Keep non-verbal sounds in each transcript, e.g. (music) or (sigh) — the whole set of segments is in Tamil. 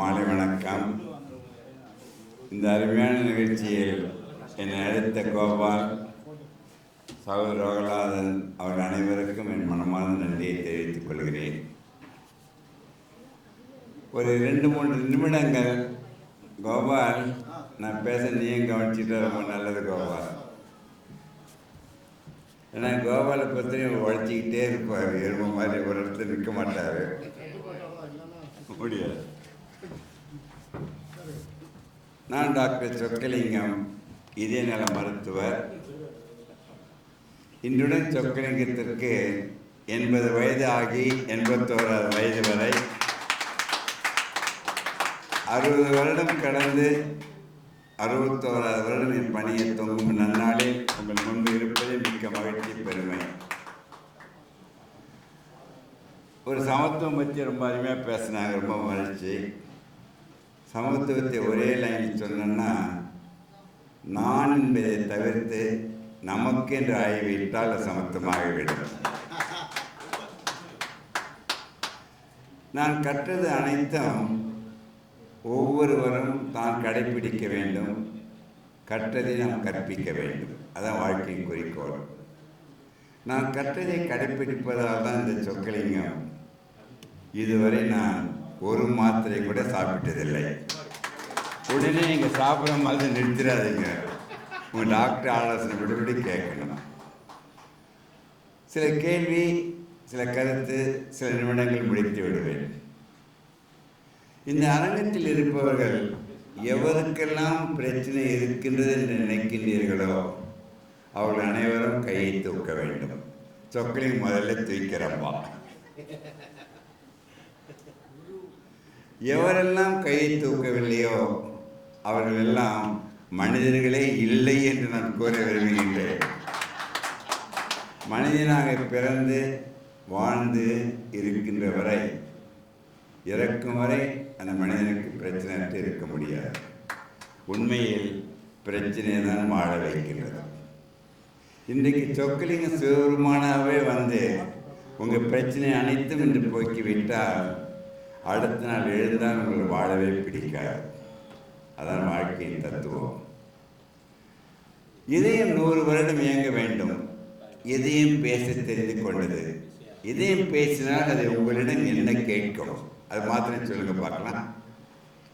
மாலை வணக்கம். இந்த அருமையான நிகழ்ச்சியில் என்னை அழைத்த கோபால் சகோதர ரோகநாதன் அவர் அனைவருக்கும் என் மனமார்ந்த நன்றியை தெரிவித்துக் கொள்கிறேன். ஒரு ரெண்டு மூன்று நிமிடங்கள். கோபால் நான் பேச நீயும் கவனிச்சுட்டு ரொம்ப நல்லது கோபால். ஏன்னா கோபாலை பற்றி உழைச்சிக்கிட்டே இருப்பார். எருமை மாதிரி ஒரு இடத்துல நிற்க மாட்டார். முடியாது. நான் டாக்டர் சொக்கலிங்கம் இதயநல மருத்துவர். இன்றுடன் சொக்கலிங்கத்திற்கு எண்பது வயது ஆகி எண்பத்தோராது வயது வரை அறுபது வருடம் கடந்து அறுபத்தோராது வருடம் என் பணியை தொங்கும் நன்னாளில் உங்கள் முன்பு இருப்பது மிக்க மகிழ்ச்சி பெருமை. ஒரு சமத்துவம் பற்றி ரொம்ப அருமையாக பேசினாங்க ரொம்ப மகிழ்ச்சி. சமத்துவத்தை ஒரே லைன் சொன்னோன்னா நான் என்பதை தவிர்த்து நமக்கு என்று ஆகிவிட்டால் சமத்துவமாகிவிடும். நான் கற்றது அனைத்தும் ஒவ்வொருவரும் தான் கடைபிடிக்க வேண்டும். கற்றதை நாம் கற்பிக்க வேண்டும். அதான் வாழ்க்கையின் குறிக்கோள். நான் கற்றதை கடைபிடிப்பதால் தான் இந்த சொக்கலிங்கம் இதுவரை நான் ஒரு மாத்திரை கூட சாப்பிட்டதில்லை. உடனே நீங்கள் சாப்பிட்ற மாதிரி நிறுத்திடாதீங்க. உங்கள் டாக்டர் ஆலோசனை விடுபடி கேட்கணும். சில கேள்வி சில கருத்து சில நிமிடங்கள் முடித்து விடுவேன். இந்த அரங்கத்தில் இருப்பவர்கள் எவருக்கெல்லாம் பிரச்சனை இருக்கின்றது என்று நினைக்கின்றீர்களோ அவர்கள் அனைவரும் கையை தூக்க வேண்டும். சொக்கலின் முதல்ல தூக்கிறப்பா எவரெல்லாம் கையை தூக்கவில்லையோ அவர்கள் எல்லாம் மனிதர்களே இல்லை என்று நான் கூற விரும்புகின்றேன். மனிதனாக பிறந்து வாழ்ந்து இருக்கின்ற வரை இறக்கும் வரை அந்த மனிதனுக்கு பிரச்சனை இருக்க முடியாது. உண்மையில் பிரச்சனை தான் வாழ வைக்கின்றது. இன்றைக்கு சொக்கலிங்க சிவபெருமானாவே வந்து உங்கள் பிரச்சனை அனைத்தும் என்று போக்கிவிட்டால் அடுத்த நாள் எழுந்தால் உங்களுக்கு வாழவே பிடிக்காது. அதான் வாழ்க்கையின் தத்துவம். இதயம் நூறு வருடம் இயங்க வேண்டும். இதயம் பேச தெரிந்து கொண்டது. இதயம் பேசினால் அது உங்களிடம் என்ன கேட்கும்? அது மாத்திரம் சொல்லுங்க பார்க்கலாம்.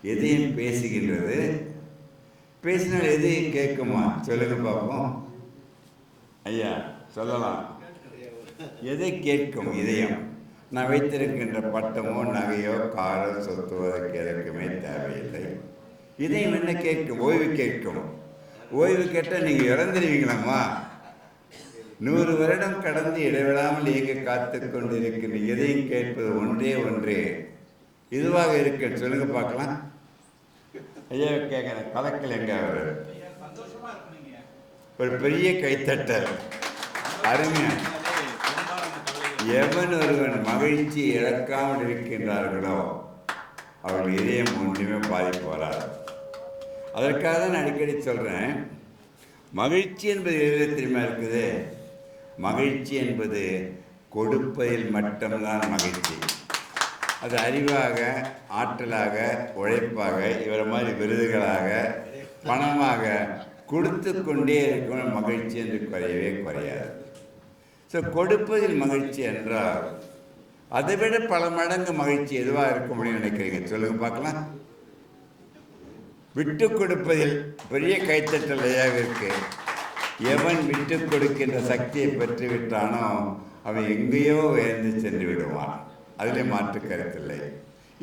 எதையும் பேசுகின்றது. பேசினால் எதையும் கேட்குமா? சொல்லுங்க பார்ப்போம். ஐயா சொல்லலாம். எதை கேட்கும் இதயம்? நான் வைத்திருக்கின்ற பட்டமோ நகையோ காரோ சொத்தோ அதுக்கு எதற்குமே தேவையில்லை. இதயம் என்ன கேட்கும்? ஓய்வு கேட்கும். ஓய்வு கேட்டால் நீங்கள் இறந்துடுவீங்களாம்மா நூறு வருடம் கடந்து இடைவிடாமல் இயங்க காத்து கொண்டிருக்கின்ற எதையும் கேட்பது ஒன்றே ஒன்றே. இதுவாக இருக்க சொல்லுங்க பார்க்கலாம். ஐயா கேட்குறேன் கலக்கல் எங்க அவர்? ஒரு பெரிய கைத்தட்டல். அருமையா. எவன் ஒருவன் மகிழ்ச்சி இழக்காமல் இருக்கின்றார்களோ அவர்கள் இதயம் ஒன்றுமே பாதிப்பு வராது. அதற்காக தான் நான் அடிக்கடி சொல்கிறேன் மகிழ்ச்சி என்பது எதில் தெரியுமா இருக்குது. மகிழ்ச்சி என்பது கொடுப்பதில் மட்டும்தான் மகிழ்ச்சி. அது அறிவாக ஆற்றலாக உழைப்பாக இவரை மாதிரி விருதுகளாக பணமாக கொடுத்து கொண்டே இருக்கணும். மகிழ்ச்சி என்று குறையவே குறையாது. ஸோ கொடுப்பதில் மகிழ்ச்சி என்றால் அதை விட பல மடங்கு மகிழ்ச்சி எதுவாக இருக்க முடியும் நினைக்கிறீங்க? சொல்லுங்க பார்க்கலாம். விட்டு கொடுப்பதில் பெரிய கைத்தட்டல் இருக்கு? எவன் விட்டு கொடுக்கின்ற சக்தியை பெற்று விட்டானோ அவன் எங்கேயோ உயர்ந்து சென்று விடுவான். அதில் மாற்று கருத்தில்லை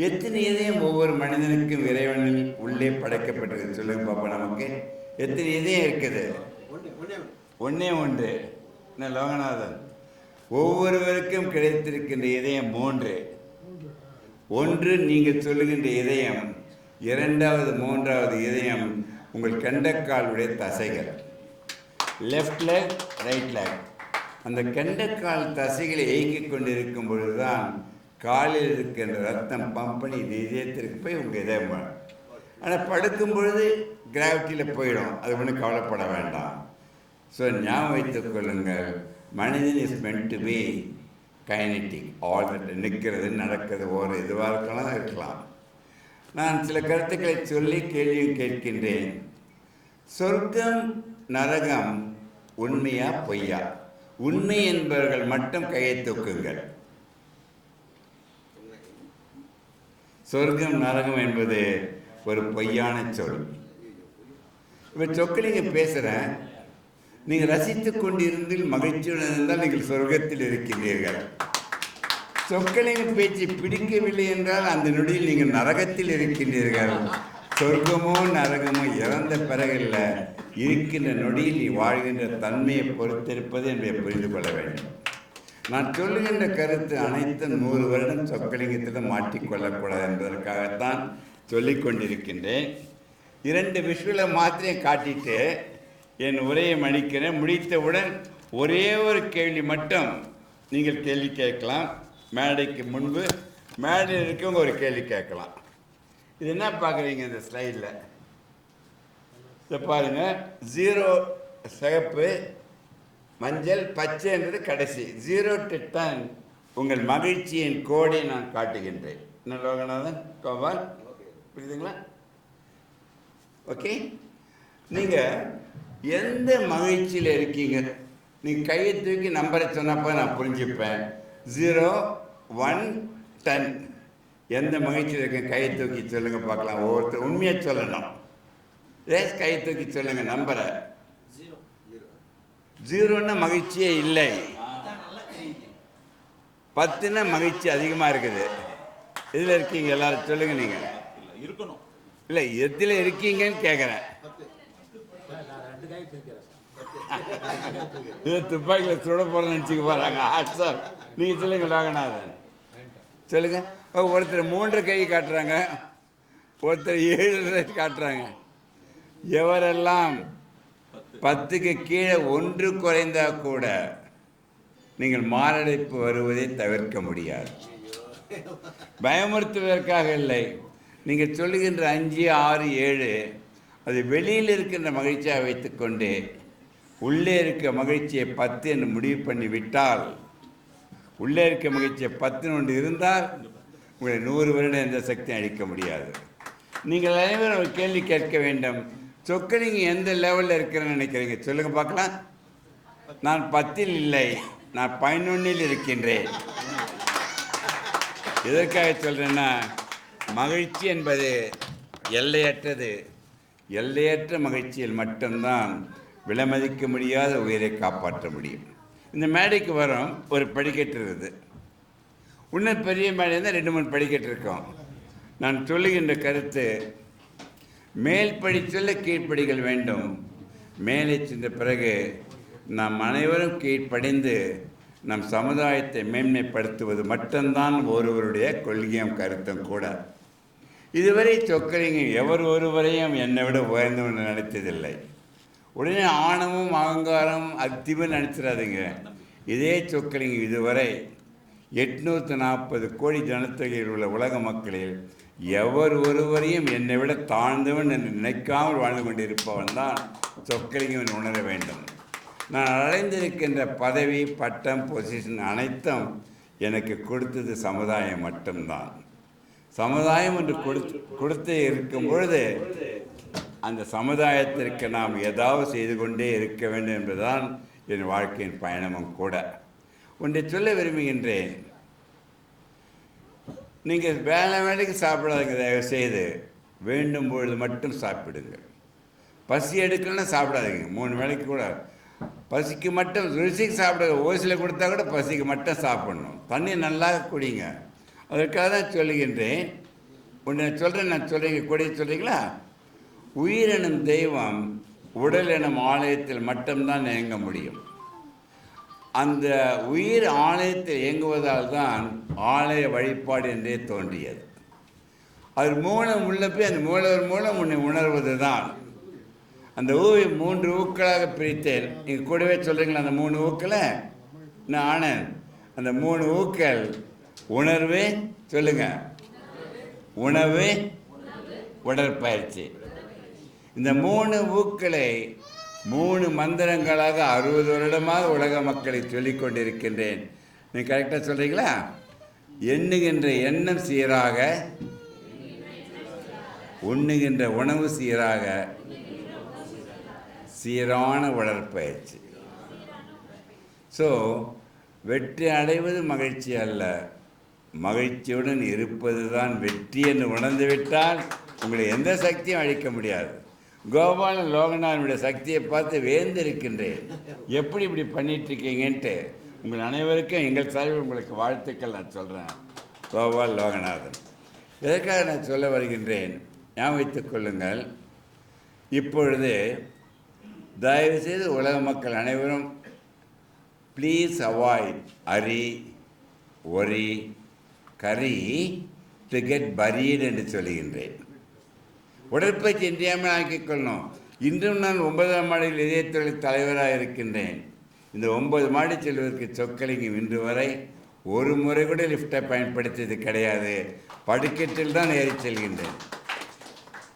எத்தனை இதயம் ஒவ்வொரு மனிதனுக்கும் இறைவனில் உள்ளே படைக்கப்பட்டது சொல்லுங்க பாப்பா நமக்கு. எத்தனை இதயம் இருக்குது ஒன்றே ஒன்று. என்ன லோகநாதன்? ஒவ்வொருவருக்கும் கிடைத்திருக்கின்ற இதயம் மூன்று. ஒன்று நீங்கள் சொல்லுகின்ற இதயம் இரண்டாவது மூன்றாவது இதயம் உங்கள் கண்டக்காலுடைய தசைகள். லெஃப்டில் ரைட்டில் அந்த கெண்டக்கால் தசைகளை இயங்கிக் கொண்டிருக்கும் பொழுதுதான் காலில் இருக்கின்ற ரத்தம் பம்ப் பண்ணி இது இதயத்திற்கு போய் உங்கள் இதயம் வரும். ஆனால் படுக்கும் பொழுது கிராவிட்டியில் போயிடும். அது ஒன்றும் கவலைப்பட வேண்டாம். ஸோ ஞாபகம் வைத்துக் கொள்ளுங்கள். மனிதன் is meant to be kinetic all நிற்கிறது நடக்கிறது ஒரு இதுவாக இருக்கலாம். இருக்கலாம் நான் சில கருத்துக்களை சொல்லி கேள்வியும் கேட்கின்றேன். சொர்க்கம் நரகம் உண்மையா பொய்யா? உண்மை என்பவர்கள் மட்டும் கையை தூக்குங்கள். சொர்க்கம் நரகம் என்பது ஒரு பொய்யான சொல். இப்போ சொக்கலிங்க பேசுகிறேன் நீங்கள் ரசித்துக் கொண்டிருந்து மகிழ்ச்சியுடன் இருந்தால் நீங்கள் சொர்க்கத்தில் இருக்கின்றீர்கள் சொக்கலிங்க பேச்சு பிடிக்கவில்லை என்றால் அந்த நொடியில் நீங்கள் நரகத்தில் இருக்கின்றீர்கள். சொர்க்கமோ நரகமோ இறந்த பிறகில்ல இருக்கின்ற நொடியில் நீ வாழ்கின்ற தன்மையை பொறுத்திருப்பது என்பதை புரிந்து கொள்ள வேண்டும். நான் சொல்லுகின்ற கருத்து அனைத்தும் நூறு வருடம் சொக்கலிங்கத்தில் மாட்டிக்கொள்ளக்கூடாது என்பதற்காகத்தான் சொல்லிக் கொண்டிருக்கின்றேன் இரண்டு விஷுவலை மாத்திரையும் காட்டிட்டு என் உரையை மடிக்கிறேன் முடித்தவுடன் ஒரே ஒரு கேள்வி மட்டும் நீங்கள் கேள்வி கேட்கலாம். மேடைக்கு முன்பு மேடையில் இருக்கவங்க ஒரு கேள்வி கேட்கலாம். இது என்ன பார்க்குறீங்க இந்த ஸ்லைடில்? இதை பாருங்கள் ஜீரோ சிகப்பு மஞ்சள் பச்சைன்றது கடைசி. ஜீரோ டு டென் உங்கள் மகிழ்ச்சியின் கோடை நான் காட்டுகின்றேன். என்ன லோகநாதன்? கோபால்? புரியுதுங்களா? ஓகே. நீங்கள் எந்த மகிழ்ச்சியில் இருக்கீங்க? நீங்கள் கையை தூக்கி நம்பரை சொன்னப்போ நான் புரிஞ்சுப்பேன். ஜீரோ ஒன் டென் எந்த மகிழ்ச்சியில் இருக்கேன் கையை தூக்கி சொல்லுங்கள் பார்க்கலாம். ஒவ்வொருத்தர் உண்மையை சொல்லணும். ரேஸ் கையை தூக்கி சொல்லுங்கள் நம்பரை. ஜீரோன்னா மகிழ்ச்சியே இல்லை. பத்துன்னா மகிழ்ச்சி அதிகமாக இருக்குது. இதில் இருக்கீங்க எல்லாரும் சொல்லுங்கள் நீங்கள் இருக்கணும். இல்லை எதில் இருக்கீங்கன்னு கேட்குறேன் (laughs) துப்பாக்கியில் சுட போகிறேன்னு நினச்சிக்க போகிறாங்க ஆட் சார் நீங்கள் சொல்லுங்க ராகநாதன் சொல்லுங்க. ஒருத்தர் மூன்று கை காட்டுறாங்க. ஒருத்தர் ஏழு காட்டுறாங்க. எவரெல்லாம் பத்துக்கு கீழே ஒன்று குறைந்தா கூட நீங்கள் மாரடைப்பு வருவதை தவிர்க்க முடியாது. பயமுறுத்துவதற்காக இல்லை. நீங்கள் சொல்லுகின்ற அஞ்சு ஆறு ஏழு அது வெளியில் இருக்கின்ற மகிழ்ச்சியாக வைத்துக்கொண்டு உள்ளே இருக்க மகிழ்ச்சியை பத்து என்று முடிவு பண்ணி விட்டால் உள்ளே இருக்க மகிழ்ச்சியை பத்துன்னு ஒன்று இருந்தால் உங்களை நூறு வருடம் எந்த சக்தியும் அழிக்க முடியாது. நீங்கள் அனைவரும் ஒரு கேள்வி கேட்க வேண்டும். சொக்கலிங்க எந்த லெவலில் இருக்கிறேன்னு நினைக்கிறீங்க? சொல்லுங்கள் பார்க்கலாம். நான் பத்தில் இல்லை நான் பதினொன்னில் இருக்கின்றேன். எதற்காக சொல்கிறேன்னா மகிழ்ச்சி என்பது எல்லையற்றது. எல்லையற்ற மகிழ்ச்சியில் மட்டும்தான் விலைமதிக்க முடியாத உயிரை காப்பாற்ற முடியும். இந்த மேடைக்கு வரோம் ஒரு படிக்கட்டு இருக்குது இன்னும் பெரிய மேடை தான் ரெண்டு மூணு படிக்கட்டு இருக்கும். நான் சொல்லுகின்ற கருத்து மேல் படி சொல்ல கீழ்ப்படிகள் வேண்டும். மேலே சென்ற பிறகு நாம் அனைவரும் கீழ்ப்படைந்து நம் சமுதாயத்தை மேன்மைப்படுத்துவது மட்டும்தான் ஒருவருடைய கொள்கையும் கருத்தும் கூட. இதுவரை சொக்கலிங்க எவர் ஒருவரையும் என்னை விட உயர்ந்தவன் நினைத்ததில்லை. உடனே ஆணவம் அகங்காரம் அக்திவம் நினைச்சிடாதீங்க. இதே சொக்கலிங்க இதுவரை எட்நூற்று நாற்பது கோடி ஜனத்தொகையில் உள்ள உலக மக்களில் எவர் ஒருவரையும் என்னை விட தாழ்ந்தவன் என்று நினைக்காமல் வாழ்ந்து கொண்டிருப்பவன் தான் சொக்கலிங்கவன் உணர வேண்டும். நான் அடைந்திருக்கின்ற பதவி பட்டம் பொசிஷன் அனைத்தும் எனக்கு கொடுத்தது சமுதாயம் மட்டும்தான். சமுதாயம் என்று கொடுத்து கொடுத்து இருக்கும் பொழுது அந்த சமுதாயத்திற்கு நாம் ஏதாவது செய்து கொண்டே இருக்க வேண்டும் என்பதுதான் என் வாழ்க்கையின் பயணமும் கூட. ஒன்றை சொல்ல விரும்புகின்றேன். நீங்கள் வேலை வேலைக்கு சாப்பிடாதீங்க தயவு செய்து. வேண்டும் பொழுது மட்டும் சாப்பிடுங்க பசி எடுக்கலன்னா சாப்பிடாதீங்க. மூணு வேலைக்கு கூட. பசிக்கு மட்டும் ருசிக்கு சாப்பிட ஓசியில் கொடுத்தா கூட பசிக்கு மட்டும் சாப்பிடணும். தண்ணி நல்லா குடிங்க. அதற்காக தான் சொல்லுகின்றேன். உன்னை சொல்கிறேன் நான் சொல்கிறீங்க கொடி சொல்கிறீங்களா உயிரெனும் தெய்வம் உடல் எனும் ஆலயத்தில் மட்டும்தான் இயங்க முடியும். அந்த உயிர் ஆலயத்தில் இயங்குவதால் தான் ஆலய வழிபாடு என்றே தோன்றியது. அது மூலம் உள்ள போய் அந்த மூலவர் மூலம் உன்னை உணர்வது தான் அந்த ஊவை மூன்று ஊக்களாக பிரித்தேன். நீங்கள் கூடவே சொல்கிறீங்களா அந்த மூணு ஊக்களை? நான் ஆனேன். அந்த மூணு ஊக்கள் உணர்வு சொல்லுங்க. உணவு உடற்பயிற்சி. இந்த மூணு ஊக்களை மூணு மந்திரங்களாக அறுபது வருடமாக உலக மக்களை சொல்லிக் கொண்டிருக்கின்றேன். நீ கரெக்டாக சொல்கிறீங்களா எண்ணுகின்ற எண்ணம் சீராக உண்ணுகின்ற உணவு சீராக சீரான உடற்பயிற்சி. ஸோ வெற்றி அடைவது மகிழ்ச்சி அல்ல. மகிழ்ச்சியுடன் இருப்பது தான் வெற்றி என்று உணர்ந்துவிட்டால் உங்களை எந்த சக்தியும் அழிக்க முடியாது. கோபாலன் லோகநாதனுடைய சக்தியை பார்த்து வேந்திருக்கின்றேன் எப்படி இப்படி பண்ணிட்டு இருக்கீங்கன்ட்டு உங்கள் அனைவருக்கும் எங்கள் சார்பில் உங்களுக்கு வாழ்த்துக்கள் நான் சொல்கிறேன் கோபால் லோகநாதன் எதற்காக நான் சொல்ல வருகின்றேன்? ஞாபகம் வைத்துக் கொள்ளுங்கள். இப்பொழுது தயவுசெய்து உலக மக்கள் அனைவரும் please avoid hurry worry curry to get buried என்று சொல்லுகின்றேன் உடற்பயிற்சி இன்றியாமல் ஆக்கிக்கொள்ளணும் இன்றும் நான் ஒன்பதாம் மாடியில் இதயத்தொழில் தலைவராக இருக்கின்றேன். இந்த ஒன்பது மாடி செல்வதற்கு சொக்கலிங்கம் இன்று வரை ஒரு முறை கூட லிஃப்டை பயன்படுத்தியது கிடையாது. படுக்கட்டில் தான் ஏறி செல்கின்றேன்.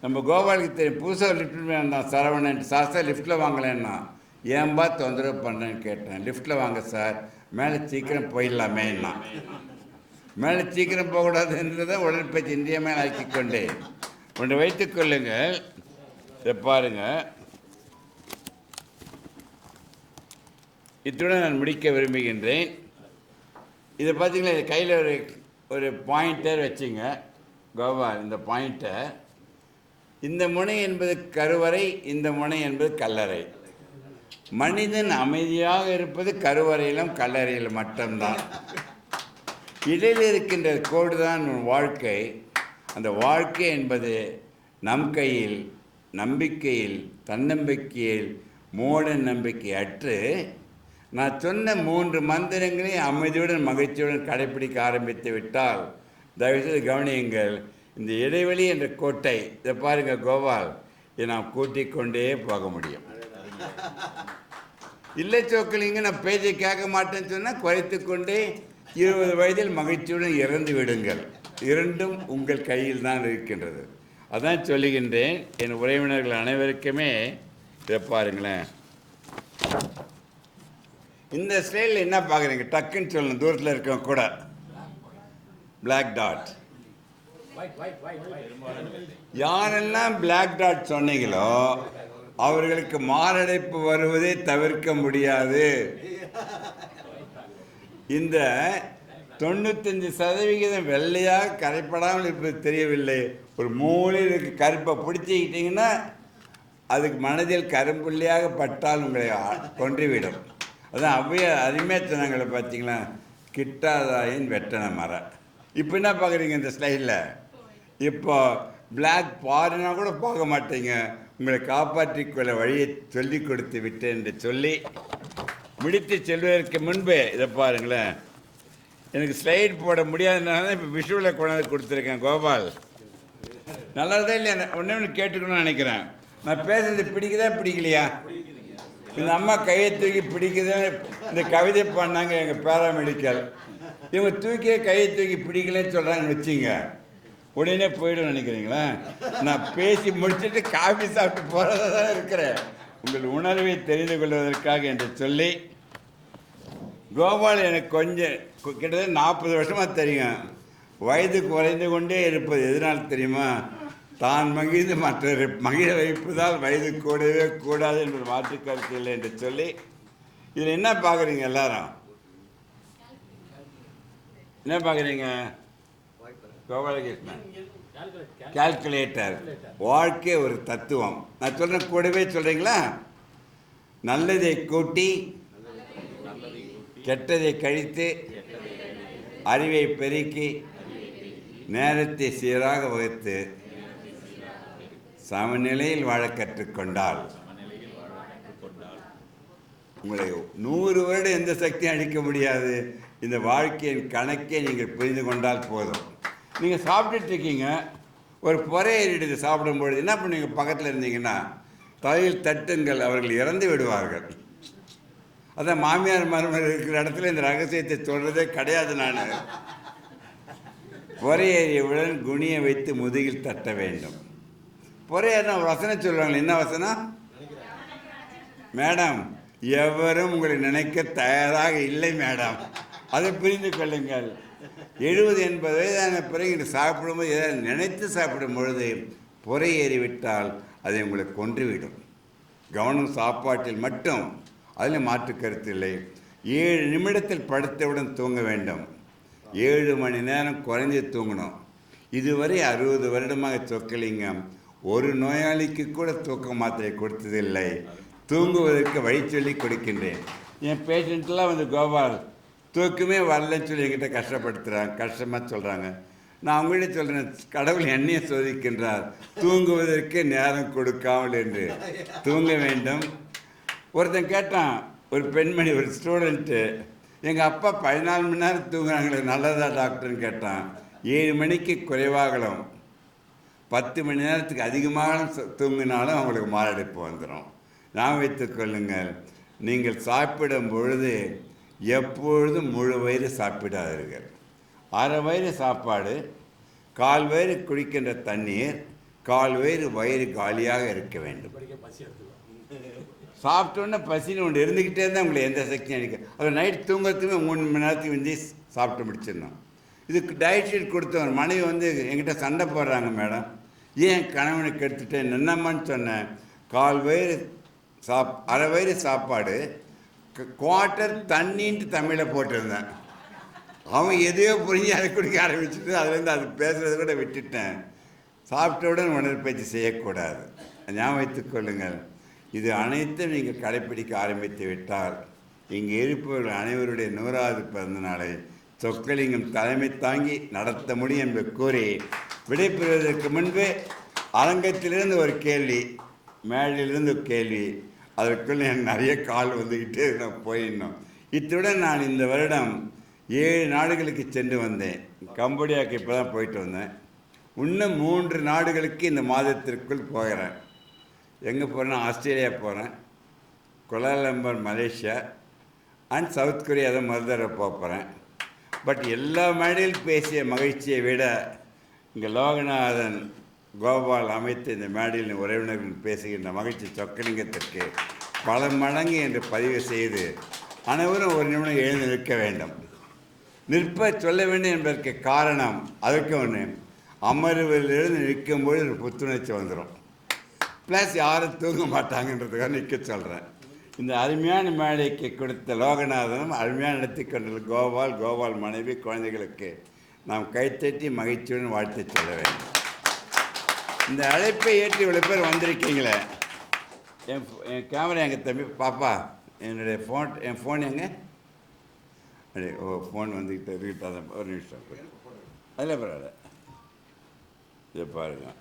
நம்ம கோபாலுக்கு தெரியும் புதுசாக லிஃப்ட் வேண்டாம் சரவணன் சாஸ்தா லிஃப்ட்டில் வாங்கலைன்னா ஏன்பா தொந்தரவு பண்ணுறேன்னு கேட்டேன். லிஃப்ட்டில் வாங்க சார். மேலே சீக்கிரம் போயிடலாமேன்னா. மேலே சீக்கிரம் போகக்கூடாதுன்றதை உடற்பயிற்சி இன்றியமாக ஆக்கி கொண்டேன் ஒன்று வைத்துக் கொள்ளுங்கள். இதை பாருங்கள் இத்துடன் நான் முடிக்க விரும்புகின்றேன். இதை பார்த்தீங்களா? இது கையில் ஒரு ஒரு பாயிண்டர் வச்சுங்க. கோபால் இந்த பாயிண்ட்டை இந்த முனை என்பது கருவறை இந்த முனை என்பது கல்லறை. மனிதன் அமைதியாக இருப்பது கருவறையிலும் கல்லறையிலும் மட்டும்தான். இடையில் இருக்கின்ற கோடு தான் உன் வாழ்க்கை. அந்த வாழ்க்கை என்பது நம் கையில் நம்பிக்கையில் தன்னம்பிக்கையில் மூட நம்பிக்கை அற்று நான் சொன்ன மூன்று மந்திரங்களை அமைதியுடன் மகிழ்ச்சியுடன் கடைப்பிடிக்க ஆரம்பித்து விட்டால் தயவுசெய்து கவனியுங்கள் இந்த இடைவெளி என்ற கோட்டை இதை பாருங்கள் கோபால் இதை நாம் கூட்டிக் கொண்டே போக முடியும். இல்லை சோக்கலிங்க நான் பேச்சை கேட்க மாட்டேன்னு சொன்னால் குறைத்து கொண்டே இருபது வயதில் மகிழ்ச்சியுடன் இறந்து விடுங்கள். இரண்டும் உங்கள் கையில் தான் இருக்கின்றது. அதான் சொல்லுகின்றேன் என் உறவினர்கள் அனைவருக்குமே இதை பாருங்களேன். இந்த ஸ்டைலில் என்ன பார்க்குறீங்க? டக்குன்னு சொல்லணும் தூரத்தில் இருக்கவங்க கூட. பிளாக் டாட் யாரெல்லாம் பிளாக் டாட் சொன்னீங்களோ அவர்களுக்கு மாரடைப்பு வருவதை தவிர்க்க முடியாது. இந்த தொண்ணூத்தஞ்சு சதவிகிதம் வெள்ளையாக கரைப்படாமல் இருப்பது தெரியவில்லை. ஒரு மூலையில் இருக்க கருப்பை பிடிச்சிக்கிட்டிங்கன்னா அதுக்கு மனதில் கரும்புள்ளியாக பட்டால் உங்களை கொன்றுவிடும். அதான் அவ்விய அருமையாத்தனங்களை பார்த்தீங்களா கிட்டாதாயின் வெட்டன மரம் இப்போ என்ன பார்க்குறீங்க இந்த ஸ்லைடில்? இப்போ பிளாக் பாருனா கூட போக மாட்டீங்க. உங்களை காப்பாற்றிக்கொள்ள வழியை சொல்லி கொடுத்து விட்டேன் என்று சொல்லி முடித்து செல்வதற்கு முன்பே இதை பாருங்களேன். எனக்கு ஸ்லைட் போட முடியாதனால தான் இப்போ விஷுவலில் கொண்டாந்து கொடுத்துருக்கேன் கோபால். நல்லதா இல்லையா? ஒன்றே ஒன்று கேட்டுக்கணும்னு நினைக்கிறேன். நான் பேசுறது பிடிக்குதா பிடிக்கலையா? இந்த அம்மா கையை தூக்கி பிடிக்குதுன்னு இந்த கவிதை பண்ணாங்க எங்கள் பேராமெடிக்கல். இவங்க தூக்கியே கையை தூக்கி பிடிக்கலன்னு சொல்கிறாங்கன்னு வச்சுங்க. உடனே போயிடும் நினைக்கிறீங்களா? நான் பேசி முடிச்சுட்டு காஃபி சாப்பிட்டு போகிறதா தான் இருக்கிறேன். உங்கள் உணர்வை தெரிந்து கொள்வதற்காக என்று சொல்லி கோபால் எனக்கு கொஞ்சம் கிட்டத்தட்ட நாற்பது வருஷமாக தெரியும். வயது குறைந்து கொண்டே இருப்பது எதனால் தெரியுமா? தான் மகிழ்ந்து மற்ற மகிழ வைப்பதால் வயது கூடவே கூடாது என்பது மாற்று கருத்து இல்லை என்று சொல்லி இதில் என்ன பார்க்குறீங்க எல்லாரும்? என்ன பார்க்குறீங்க? கோபாலகிருஷ்ணன். கால்குலேட்டர் வாழ்க்கை ஒரு தத்துவம். நான் சொல்கிறேன் கூடவே சொல்கிறீங்களா நல்லதை கூட்டி கெட்டதை கழித்து அறிவை பெருக்கி நேரத்தை சீராக வகுத்து சமநிலையில் வாழ கற்றுக்கொண்டால் உங்களை நூறு வருடம் எந்த சக்தியும் அழிக்க முடியாது. இந்த வாழ்க்கையின் கணக்கை நீங்கள் புரிந்து கொண்டால் போதும். நீங்கள் சாப்பிட்டுட்டு இருக்கீங்க ஒரு புறை ஏறிடுது சாப்பிடும்பொழுது என்ன பண்ணுவீங்க பக்கத்தில் இருந்தீங்கன்னா தலையில் தட்டுங்கள் அவர்கள் இறந்து விடுவார்கள். அதான் மாமியார் மருமகள் இருக்கிற இடத்துல இந்த ரகசியத்தை சொல்கிறதே கிடையாது நான். புறையேறியவுடன் குனியை வைத்து முதுகில் தட்ட வேண்டும். புறையேறினா ஒரு வசனம் சொல்லுவாங்க என்ன வசனம்? மேடம் எவரும் உங்களை நினைக்க தயாராக இல்லை மேடம். அதை புரிந்து கொள்ளுங்கள். எழுபது எண்பது வயதான பிறகு சாப்பிடும்போது ஏதாவது நினைத்து சாப்பிடும் பொழுது புறை ஏறிவிட்டால் அதை உங்களை கொன்றுவிடும். கவனம் சாப்பாட்டில் மட்டும். அதில் மாற்று கருத்து இல்லை. ஏழு நிமிடத்தில் படுத்தவுடன் தூங்க வேண்டும். ஏழு மணி நேரம் குறைஞ்சி தூங்கணும். இதுவரை அறுபது வருடமாக சொக்கலிங்கம் ஒரு நோயாளிக்கு கூட தூக்க மாத்திரை கொடுத்ததில்லை. தூங்குவதற்கு வழி சொல்லி கொடுக்கின்றேன். என் பேஷண்ட்லாம் வந்து கோபால் தூக்கமே வரலன்னு சொல்லி என்கிட்ட கஷ்டப்படுத்துகிறாங்க கஷ்டமாக சொல்கிறாங்க நான் அவங்கள்ட்ட சொல்கிறேன் கடவுள் என்னையை சோதிக்கின்றார். தூங்குவதற்கு நேரம் கொடுக்காமல் என்று. தூங்க வேண்டும். ஒருத்தன் கேட்டான் ஒரு பெண்மணி ஒரு ஸ்டூடெண்ட்டு எங்கள் அப்பா பதினாலு மணி நேரம் தூங்குறாங்களே நல்லதா டாக்டர்னு கேட்டான். ஏழு மணிக்கு குறைவாகலாம். பத்து மணி நேரத்துக்கு அதிகமாக தூங்கினாலும் அவங்களுக்கு மாரடைப்பு வந்துடும் நான் வைத்துக்கொள்ளுங்கள் நீங்கள் சாப்பிடும் பொழுது எப்பொழுதும் முழு வயிறு சாப்பிடாதீர்கள். அரை வயிறு சாப்பாடு கால் வயிறு குடிக்கின்ற தண்ணீர் கால் வயிறு வயிறு காலியாக இருக்க வேண்டும். சாப்பிட்டோன்னே பசின்னு ஒன்று இருந்துக்கிட்டே இருந்தால் உங்களுக்கு எந்த சக்தியும் அடிக்க அது நைட் தூங்குறதுக்கு மூணு மணி நேரத்துக்கு வந்து சாப்பிட்டு முடிச்சிடணும். இதுக்கு டயட் ஷீட் கொடுத்தவன் மனைவி வந்து என்கிட்ட சண்டை போடுறாங்க மேடம். ஏன் கணவனுக்கு கெடுத்துட்டேன் என்னம்மான்னு சொன்னேன். கால் வயிறு சாப் அரை வயிறு சாப்பாடு குவார்ட்டர் தண்ணின்ட்டு தமிழை போட்டிருந்தேன். அவன் எதையோ புரிஞ்சு அதை குடிக்க ஆரம்பிச்சுட்டு அதுலேருந்து அது பேசுகிறத கூட விட்டுட்டேன். சாப்பிட்டவுடன் உடற்பயிற்சி செய்யக்கூடாது. ஞாபகம் வைத்துக் கொள்ளுங்கள். இது அனைத்தும் நீங்கள் கடைப்பிடிக்க ஆரம்பித்து விட்டால் இங்கே இருப்பவர்கள் அனைவருடைய நூறாவது பிறந்த நாளை சொக்கலிங்கம் தலைமை தாங்கி நடத்த முடியும் என்று கூறி விடைபெறுவதற்கு முன்பு அரங்கத்திலிருந்து ஒரு கேள்வி மேடையிலிருந்து ஒரு கேள்வி அதற்குள் எனக்கு நிறைய கால் வந்துக்கிட்டு நான் போயிடணும். இத்துடன் நான் இந்த வருடம் ஏழு நாடுகளுக்கு சென்று வந்தேன். கம்போடியாவுக்கு இப்போ தான் போயிட்டு வந்தேன். இன்னும் மூன்று நாடுகளுக்கு இந்த மாதத்திற்குள் போகிறேன். எங்கே போகிறேன்னா ஆஸ்திரேலியா போகிறேன் Kuala Lumpur Malaysia. And South Korea தான் மருதரை போகிறேன் பட் எல்லா மேடையில் பேசிய மகிழ்ச்சியை விட இங்கே லோகநாதன் கோபால் அமைத்த இந்த மேடையில் உறவினர்கள் பேசுகின்ற மகிழ்ச்சி சொக்கலிங்கத்திற்கு பல மடங்கு என்று பதிவு செய்து அனைவரும் ஒரு நிமிடம் எழுந்து நிற்க வேண்டும். நிற்ப சொல்ல வேண்டும் என்பதற்கு காரணம் அதற்கு ஒன்று அமர்விலிருந்து நிற்கும்போது ஒரு புத்துணர்ச்சி வந்துடும் ப்ளஸ் யாரும் தூங்க மாட்டாங்கன்றதுக்காக நிற்க சொல்கிறேன் இந்த அருமையான மேடைக்கு கொடுத்த லோகநாதனும் அருமையான நடத்தி கொண்டுள்ள கோபால் கோபால் மனைவி குழந்தைகளுக்கு நாம் கைத்தட்டி மகிழ்ச்சியுடன் வாழ்த்து சொல்ல வேண்டும். இந்த அழைப்பை ஏற்றி இவ்வளோ பேர் வந்திருக்கீங்களே. என் என் கேமரா எங்கள் தம்பி பாப்பா என்னுடைய ஃபோன் என் ஃபோன் எங்க? அடே ஓ ஃபோன் வந்துக்கிட்டு இருக்கட்டும் ஒரு நிமிஷம். அதில் பரவாயில்ல இதை பாருங்கள்